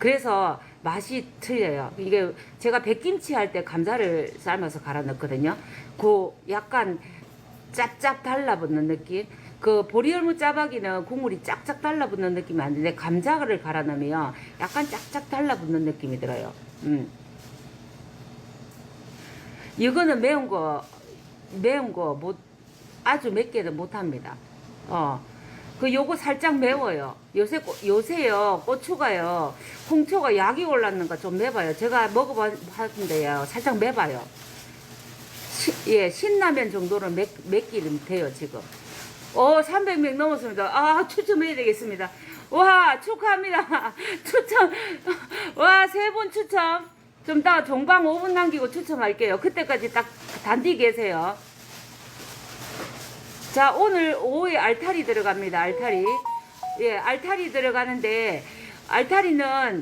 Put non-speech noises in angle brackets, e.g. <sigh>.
그래서 맛이 틀려요. 이게 제가 백김치 할 때 감자를 삶아서 갈아 넣거든요. 그 약간 짭짭 달라붙는 느낌. 그 보리열무 짜박이는 국물이 짝짝 달라붙는 느낌이 안 드는데 감자를 갈아 넣으면 약간 짝짝 달라붙는 느낌이 들어요. 음. 이거는 매운 거 매운 거 못 아주 맵게는 못 합니다. 어. 그 요거 살짝 매워요. 요새 꼬- 요새요 고추가요 홍초가 약이 올랐는가 좀 매봐요. 제가 먹어봤는데요 살짝 매봐요. 시, 예 신라면 정도는 맵, 맵기는 돼요 지금. 어 300명 넘었습니다. 아 추첨해야 되겠습니다. 와 축하합니다. <laughs> 추첨 와 세 분 추첨. 좀 이따가 종방 5분 남기고 추첨할게요. 그때까지 딱 단디 계세요. 자, 오늘 오후에 알타리 들어갑니다. 알타리. 예, 알타리 들어가는데 알타리는